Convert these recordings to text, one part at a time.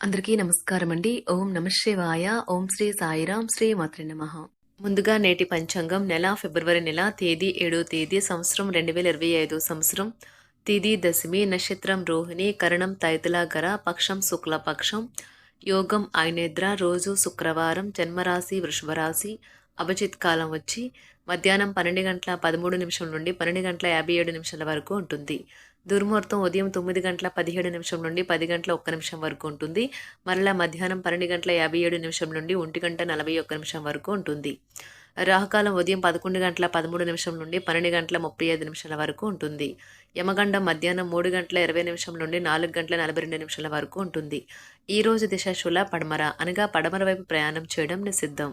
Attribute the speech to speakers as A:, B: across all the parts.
A: అందరికీ నమస్కారం అండి ఓం నమశివాయ ఓం శ్రీ సాయిరాం శ్రీ మాత్రి నమ. ముందుగా నేటి పంచాంగం నెల ఫిబ్రవరి నెల తేదీ ఏడో తేదీ సంవత్సరం రెండు వేల ఇరవై ఐదు సంవత్సరం. తిది దశమి నక్షత్రం రోహిణి కరణం తైతులాగర పక్షం శుక్ల పక్షం యోగం ఆయనేద్ర రోజు శుక్రవారం జన్మరాశి వృషభరాశి. అభిజిత్ కాలం వచ్చి మధ్యాహ్నం పన్నెండు గంటల పదమూడు నిమిషం నుండి పన్నెండు గంటల యాభై ఏడు నిమిషాల వరకు ఉంటుంది. దుర్ముహూర్తం ఉదయం తొమ్మిది గంటల పదిహేడు నిమిషం నుండి పది గంటల ఒక్క నిమిషం వరకు ఉంటుంది. మరలా మధ్యాహ్నం పన్నెండు గంటల యాభై ఏడు నిమిషం నుండి ఒంటి గంట నలభై ఒక్క నిమిషం వరకు ఉంటుంది. రాహుకాలం ఉదయం పదకొండు గంటల పదమూడు నిమిషం నుండి పన్నెండు గంటల ముప్పై ఐదు నిమిషాల వరకు ఉంటుంది. యమగండం మధ్యాహ్నం మూడు గంటల ఇరవై నిమిషం నుండి నాలుగు గంటల నలభై రెండు నిమిషాల వరకు ఉంటుంది. ఈరోజు దిశాశుల దిశ శుల పడమర అనగా పడమర వైపు ప్రయాణం చేయడం నిషిద్ధం.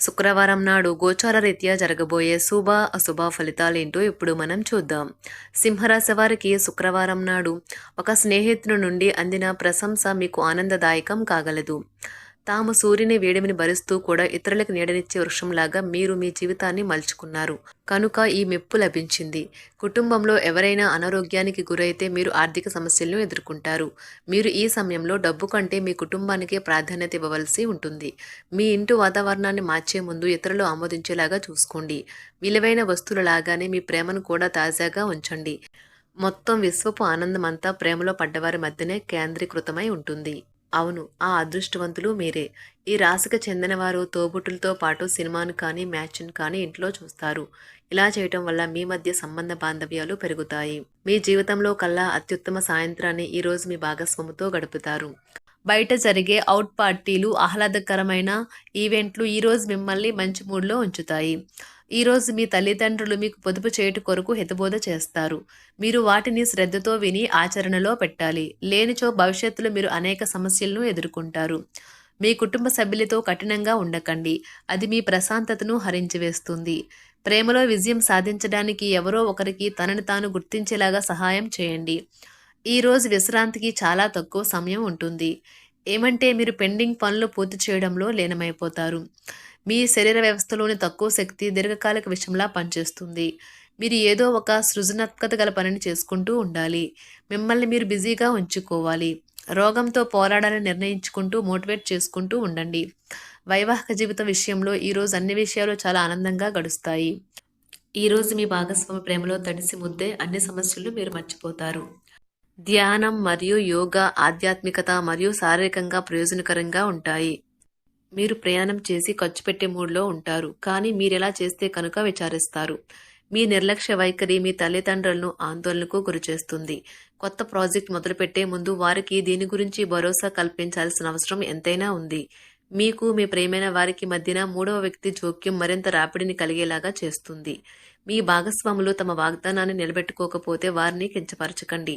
A: శుక్రవారం నాడు గోచార రీత్యా జరగబోయే శుభ అశుభ ఫలితాలేంటో ఇప్పుడు మనం చూద్దాం. సింహరాశి వారికి శుక్రవారం నాడు ఒక స్నేహితుని నుండి అందిన ప్రశంస మీకు ఆనందదాయకం కాగలదు. తాము సూర్యుని వేడిమిని భరిస్తూ కూడా ఇతరులకు నీడనిచ్చే వృక్షంలాగా మీరు మీ జీవితాన్ని మలుచుకున్నారు. కనుక ఈ మెప్పు లభించింది. కుటుంబంలో ఎవరైనా అనారోగ్యానికి గురైతే మీరు ఆర్థిక సమస్యలను ఎదుర్కొంటారు. మీరు ఈ సమయంలో డబ్బు కంటే మీ కుటుంబానికే ప్రాధాన్యత ఇవ్వవలసి ఉంటుంది. మీ ఇంటి వాతావరణాన్ని మార్చే ముందు ఇతరులు ఆమోదించేలాగా చూసుకోండి. విలువైన వస్తువుల లాగానే మీ ప్రేమను కూడా తాజాగా ఉంచండి. మొత్తం విశ్వపు ఆనందం అంతా ప్రేమలో పడ్డవారి మధ్యనే కేంద్రీకృతమై ఉంటుంది. అవును ఆ అదృష్టవంతులు మీరే. ఈ రాశికి చెందిన వారు తోబుట్టులతో పాటు సినిమాను కానీ మ్యాచ్ను కానీ ఇంట్లో చూస్తారు. ఇలా చేయటం వల్ల మీ మధ్య సంబంధ బాంధవ్యాలు పెరుగుతాయి. మీ జీవితంలో కల్లా అత్యుత్తమ సాయంత్రాన్ని ఈరోజు మీ భాగస్వామితో గడుపుతారు. బయట జరిగే అవుట్ పార్టీలు ఆహ్లాదకరమైన ఈవెంట్లు ఈరోజు మిమ్మల్ని మంచి మూడ్లో ఉంచుతాయి. ఈరోజు మీ తల్లిదండ్రులు మీకు పొదుపు చేయుట కొరకు హితబోధ చేస్తారు. మీరు వాటిని శ్రద్ధతో విని ఆచరణలో పెట్టాలి. లేనిచో భవిష్యత్తులో మీరు అనేక సమస్యలను ఎదుర్కొంటారు. మీ కుటుంబ సభ్యులతో కఠినంగా ఉండకండి. అది మీ ప్రశాంతతను హరించివేస్తుంది. ప్రేమలో విజయం సాధించడానికి ఎవరో ఒకరికి తనని తాను గుర్తించేలాగా సహాయం చేయండి. ఈ రోజు విశ్రాంతికి చాలా తక్కువ సమయం ఉంటుంది. ఏమంటే మీరు పెండింగ్ పనులు పూర్తి చేయడంలో లీనమైపోతారు. మీ శరీర వ్యవస్థలోని తక్కువ శక్తి దీర్ఘకాలిక విషయంలా పనిచేస్తుంది. మీరు ఏదో ఒక సృజనాత్మకత గల పనిని చేసుకుంటూ ఉండాలి. మిమ్మల్ని మీరు బిజీగా ఉంచుకోవాలి. రోగంతో పోరాడాలని నిర్ణయించుకుంటూ మోటివేట్ చేసుకుంటూ ఉండండి. వైవాహిక జీవిత విషయంలో ఈరోజు అన్ని విషయాలు చాలా ఆనందంగా గడుస్తాయి. ఈరోజు మీ భాగస్వామి ప్రేమలో తడిసి ముద్దే అన్ని సమస్యలు మీరు మర్చిపోతారు. ధ్యానం మరియు యోగా ఆధ్యాత్మికత మరియు శారీరకంగా ప్రయోజనకరంగా ఉంటాయి. మీరు ప్రయాణం చేసి ఖర్చు పెట్టే మూడ్లో ఉంటారు కానీ మీరెలా చేస్తే కనుక విచారిస్తారు. మీ నిర్లక్ష్య వైఖరి మీ తల్లిదండ్రులను ఆందోళనకు గురిచేస్తుంది. కొత్త ప్రాజెక్ట్ మొదలుపెట్టే ముందు వారికి దీని గురించి భరోసా కల్పించాల్సిన అవసరం ఎంతైనా ఉంది. మీకు మీ ప్రేమైన వారికి మధ్యన మూడవ వ్యక్తి జోక్యం మరింత రాపిడిని కలిగేలాగా చేస్తుంది. మీ భాగస్వాములు తమ వాగ్దానాన్ని నిలబెట్టుకోకపోతే వారిని కించపరచకండి.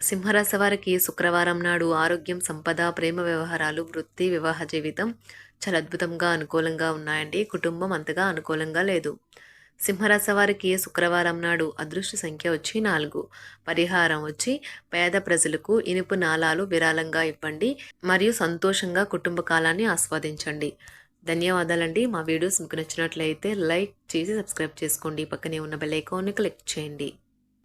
A: సింహరాశి వారికి శుక్రవారం నాడు ఆరోగ్యం సంపద ప్రేమ వ్యవహారాలు వృత్తి వివాహ జీవితం చాలా అద్భుతంగా అనుకూలంగా ఉన్నాయండి. కుటుంబం అంతగా అనుకూలంగా లేదు. సింహరాశి వారికి శుక్రవారం నాడు అదృష్ట సంఖ్య వచ్చి నాలుగు. పరిహారం వచ్చి పేద ప్రజలకు ఇనుపు నాళాలు విరాళంగా ఇవ్వండి. మరియు సంతోషంగా కుటుంబ కాలాన్ని ఆస్వాదించండి. ధన్యవాదాలండి. మా వీడియోస్ మీకు నచ్చినట్లయితే లైక్ చేసి సబ్స్క్రైబ్ చేసుకోండి. పక్కనే ఉన్న బెల్ ఐకాన్ని క్లిక్ చేయండి.